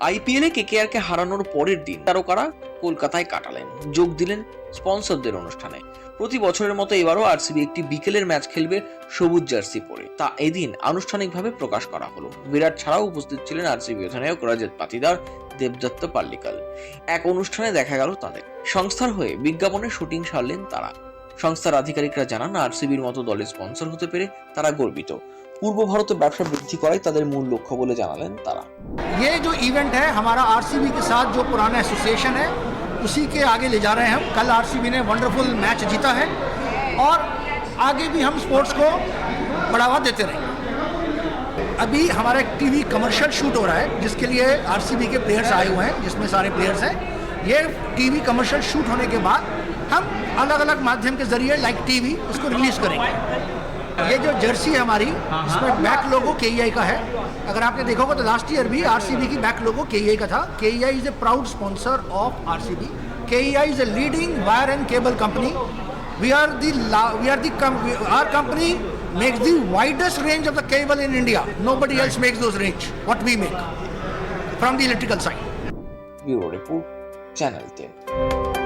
আইপিএলে কেকেআরকে হারানোর পরের দিন তারকারা কলকাতায় কাটালেন। যোগ দিলেন স্পন্সরদের অনুষ্ঠানে। প্রতি বছরের মতো এবারও আরসিবি একটি বিকেলের ম্যাচ খেলবে সবুজ জার্সি পরে। তা এদিন আনুষ্ঠানিকভাবে প্রকাশ করা হলো। বিরাট ছাড়াও উপস্থিত ছিলেন আরসিবি অধিনায়ক রজত পাতিদার, দেবদত্ত পাল্লিকাল। এক অনুষ্ঠানে দেখা গেল তাদের। সংস্থার হয়ে বিজ্ঞাপনের শুটিং সারলেন তারা। সংস্থার আধিকারিকরা জানান আরসিবির মতো দলের স্পন্সর হতে পেরে তারা গর্বিত পূর্ব ভারতে ব্যবসা বৃদ্ধি করাই তাদের মূল লক্ষ্য বলে জানালেন তারা ये जो इवेंट है हमारा आरसीबी के साथ जो पुराना एसोसिएशन है उसी के आगे ले जा रहे हैं हम कल आरसीबी ने वंडरफुल मैच जीता है और आगे भी हम स्पोर्ट्स को बढ़ावा देते रहेंगे अभी हमारा एक टीवी कमर्शियल शूट हो रहा है जिसके लिए आरसीबी के प्लेयर्स आए हुए हैं जिसमें सारे प्लेयर्स हैं ये टीवी कमर्शियल शूट होने के बाद हम अलग अलग माध्यम के ज़रिए लाइक टीवी उसको रिलीज़ करेंगे। ये जो जर्सी है हमारी हाँ, हाँ। इसमें बैक लोगो के का है। अगर आपने देखोगे तो लास्ट ईयर भी आरसीबी की बैक लोगो के का था। K is a proud sponsor of RCB K is a leading wire and cable company we are the we are the are company makes the widest range of the cable in India nobody else makes range. What we make from the electrical side Beautiful. Report channel ten